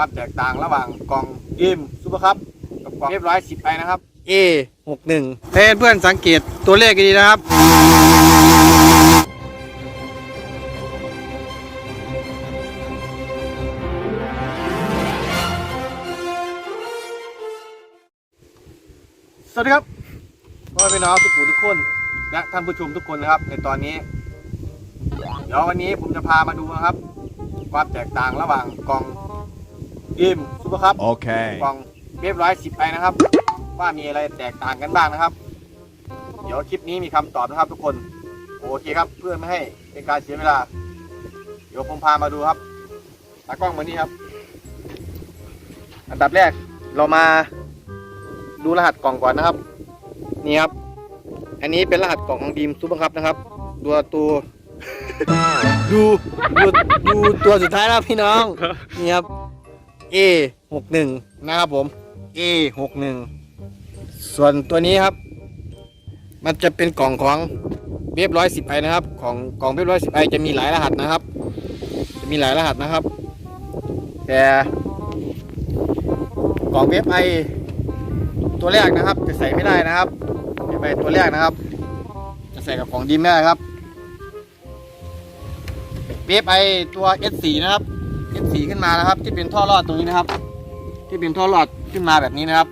ความแตกต่างระหว่างกล่องดิมซูเปอร์คัพกับกล่องเรียบร้อยสิบไปนะครับ A 6 1ให้เพื่อนสังเกตตัวเลขดีๆนะครับสวัสดีครับพ่อพี่น้องทุกผู้ทุกคนและท่านผู้ชมทุกคนนะครับ ในตอนนี้ เดี๋ยววันนี้ผมจะพามาดูนะครับ ความแตกต่างระหว่างกล่อง ดิมซูเปอร์คัพ Okay. กล่องเรียบร้อยสิบไปนะครับ ว่ามีอะไรแตกต่างกันบ้างนะครับ เดี๋ยวคลิปนี้มีคำตอบนะครับ ทุกคน โอเคครับเพื่อไม่ให้เป็นการเสียเวลา เดี๋ยวผมพามาดูครับตากล้องมานี่ครับ อันดับแรกเรามาดูรหัสกล่องก่อนนะครับ นี่ครับ อันนี้เป็นรหัสกล่องของดีมซูเปอร์คัพนะครับตัวตัวดูดูดูตัวสุดท้ายแล้วพี่น้องนี่ครับ A 6 1 นะครับผม A 6 1 ส่วนตัวนี้ครับ มันจะเป็นกล่องของเว็บร้อยสิบไอนะครับ ของกล่องเว็บร้อยสิบไอจะมีหลายรหัสนะครับ จะมีหลายรหัสนะครับ แต่กล่องเว็บไอตัวแรกนะครับ จะใส่ไม่ได้นะครับเว็บไอตัวแรกนะครับ จะใส่กับของดีไม่ได้ครับเว็บไอตัว S4 นะครับ S4 ขึ้นมานะครับ ที่เป็นท่อรอดตรงนี้นะครับ ที่เป็นท่อรอดขึ้นมาแบบนี้นะครับ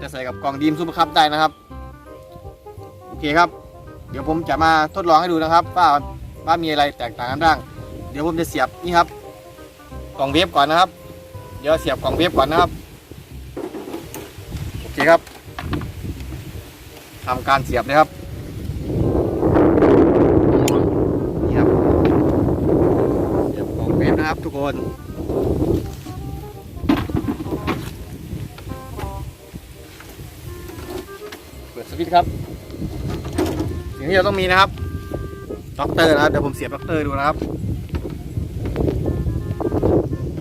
จะใส่กับกล่องดีมซูเปอร์คัพได้นะครับโอเคครับ เดี๋ยวผมจะมาทดลองให้ดูนะครับ ว่าว่ามีอะไรแตกต่างกันบ้างเดี๋ยวผมจะเสียบนี่ครับ กล่องเวฟก่อนนะครับ เดี๋ยวเสียบกล่องเวฟก่อนนะครับโอเคครับทำการเสียบเลยครับนี่ครับ เสียบกล่องเวฟนะ คนเปิดสวิตช์ครับสิ่งที่เราต้องมีนะครับด็อกเตอร์นะครับเดี๋ยวผมเสียบด็อกเตอร์ดูนะครับ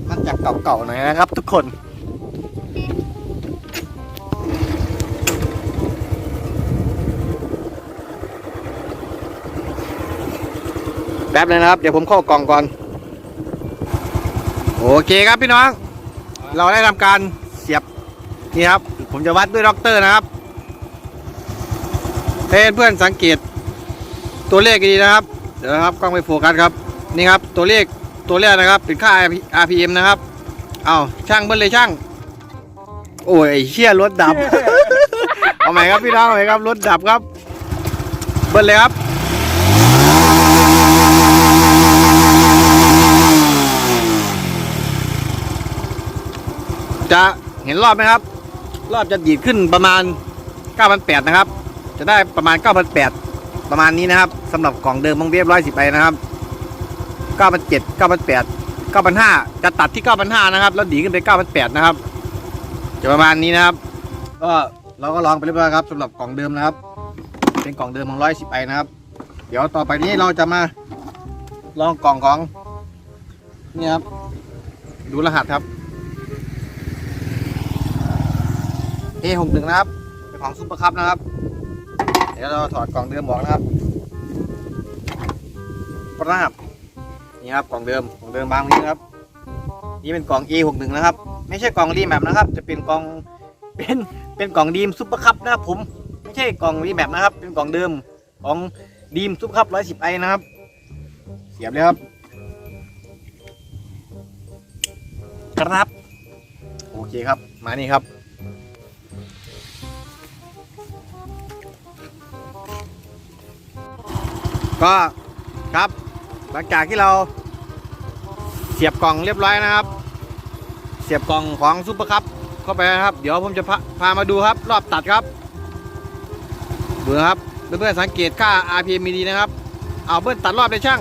มันจากเก่าๆหน่อยนะครับ ทุกคนแป๊บเลยนะครับ เดี๋ยวผมเข้ากล่องก่อน เคครับพี่น้อง เราได้ทำการเสียบนี่ครับ ผมจะวัดด้วยด็อกเตอร์นะครับให้เพื่อนสังเกต ตัวเลขดีนะครับ เดี๋ยวนะครับกล้องไปโฟกัสครับนี่ครับตัวเลขตัวแรกนะครับเป็นค่า RPM นะครับเอาช่างเบิ้ลเลยช่าง โอ้ยเชี่ยรถดับ เอาใหม่ครับพี่น้องเอาใหม่ครับรถดับครับ เบิ้ลเลยครับ จะเห็นรอบไหมครับ รอบจะดีดขึ้นประมาณ 9,800 นะครับ จะได้ประมาณ 9,800 ประมาณนี้นะครับสำหรับกล่องเดิมของเวฟร้อยสิบไปนะครับ 9,700 9,800 9,500 จะตัดที่ 9,500 นะครับ แล้วดีขึ้นไป 9,800 นะครับ จะประมาณนี้นะครับ ก็เราก็ลองไปเรียบร้อยครับสำหรับกล่องเดิมนะครับ เป็นกล่องเดิมของร้อยสิบไปนะครับ เดี๋ยวต่อไปนี้เราจะมาลองกล่องของนี่ครับ ดูรหัสครับ A61 นะครับเป็นของซุปเปอร์คัพนะครับ เดี๋ยวเราถอดกล่องเดิมออกนะครับปราบนี่ครับกล่องเดิมกล่องเดิมบางนี้นะครับ นี่เป็นกล่อง A61 นะครับ ไม่ใช่กล่องรีแมปนะครับ จะเป็นกล่องเป็นเป็นกล่องดีมซุปเปอร์คัพนะครับผมไม่ใช่กล่องรีแมปนะครับ เป็นกล่องเดิมของดีมซุปเปอร์คัพ110ไอนะครับ เสียบเลยครับครับ โอเคครับ มานี่ครับ ก็ครับหลังจากที่เราเสียบกล่องเรียบร้อยนะครับ เสียบกล่องของซุปเปอร์คัพเข้าไปนะครับ เดี๋ยวผมจะพาพามาดูครับ รอบตัดครับดูนะครับเพื่อนๆสังเกตค่า RPM ดีๆนะครับ เอาเบิ้ลตัดรอบเลยช่าง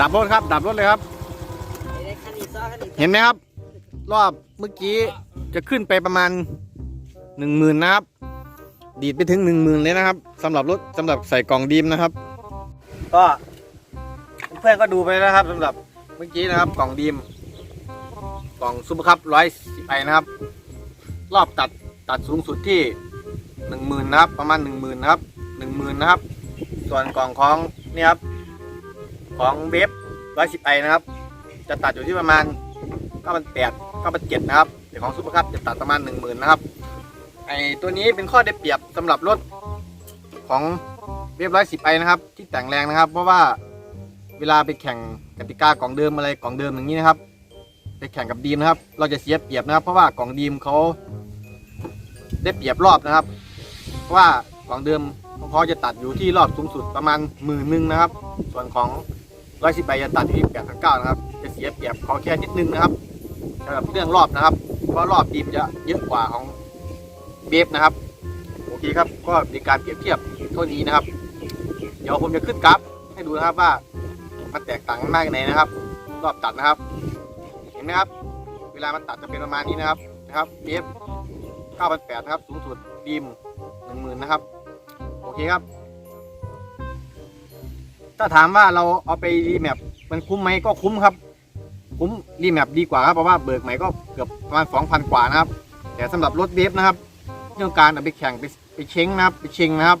ดับรถครับ ดับรถเลยครับ เห็นไหมครับ รอบเมื่อกี้จะขึ้นไปประมาณหนึ่งหมื่นนะครับ ดีดไปถึงหนึ่งหมื่นเลยนะครับสำหรับรถสำหรับใส่กล่องดีมนะครับ ก็เพื่อนก็ดูไปนะครับสำหรับเมื่อกี้นะครับ กล่องดีม กล่องซูเปอร์คัพร้อยสิบไปนะครับ รอบตัดตัดสูงสุดที่หนึ่งหมื่นนะครับ ประมาณหนึ่งหมื่นนะครับหนึ่งหมื่นนะครับ ส่วนกล่องของนี่ครับของเบฟร้อยสิบไอนะครับ จะตัดอยู่ที่ประมาณเก้าพันแปด เก้าพันเจ็ดนะครับแต่ของซุปเปอร์คัพจะตัดประมาณหนึ่งหมื่นนะครับไอตัวนี้เป็นข้อได้เปรียบสำหรับรถของเบร้อยสิบไอนะครับ ที่แต่งแรงนะครับ เพราะว่าเวลาไปแข่งกติกากล่องเดิมอะไรกล่องเดิมอย่างนี้นะครับ ไปแข่งกับดีมนะครับ เราจะเสียเปรียบนะครับ เพราะว่ากล่องดีมเขาได้เปรียบรอบนะครับ เพราะว่ากล่องเดิมของเขาจะตัดอยู่ที่รอบสูงสุดประมาณหมื่นหนึ่งนะครับ ส่วนของร้อยสิบใบจะตัดอยู่ที่แปดพันเก้านะครับ จะเสียเปรียบเขาแค่นิดนึงนะครับ สำหรับเรื่องรอบนะครับ เพราะรอบดีมจะเยอะกว่าของเบฟนะครับ โอเคครับ ก็มีการเปรียบเทียบเท่านี้นะครับ เดี๋ยวผมจะขึ้นกราฟให้ดูนะครับว่ามันแตกต่างกันมากแค่ไหนนะครับ รอบตัดนะครับ เห็นไหมครับ เวลามันตัดจะเป็นประมาณนี้นะครับนะครับเบฟ9,800นะครับ สูงสุดดีม10,000นะครับ โอเคครับ ถ้าถามว่าเราเอาไปรีแมปมันคุ้มไหมก็คุ้มครับ คุ้มรีแมปดีกว่าครับเพราะว่าเบิกใหม่ก็เกือบประมาณ2,000 กว่านะครับ แต่สำหรับรถเบฟนะครับเรื่องการเอาไปแข่งไปไปเช้งนะครับไปเชงนะครับ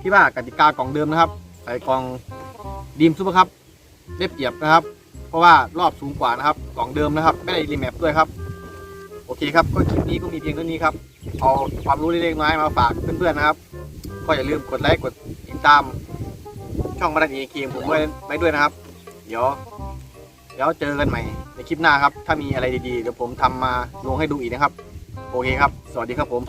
ที่ว่ากติกากล่องเดิมนะครับใส่กล่องดีมซูเปอร์ครับได้เปรียบนะครับ เพราะว่ารอบสูงกว่านะครับกล่องเดิมนะครับ ไม่ได้รีแมปด้วยครับ โอเคครับก็คลิปนี้ก็มีเพียงเท่านี้ครับเอาความรู้เล็กๆน้อยมาฝากเพื่อนๆนะครับ ก็อย่าลืมกดไลค์กดติดตาม ช่องมาดันเอเกมผมไว้ด้วยนะครับ เดี๋ยว แล้วเจอกันใหม่ในคลิปหน้าครับ ถ้ามีอะไรดีๆ เดี๋ยวผมทำมาลงให้ดูอีกนะครับ โอเคครับ สวัสดีครับผม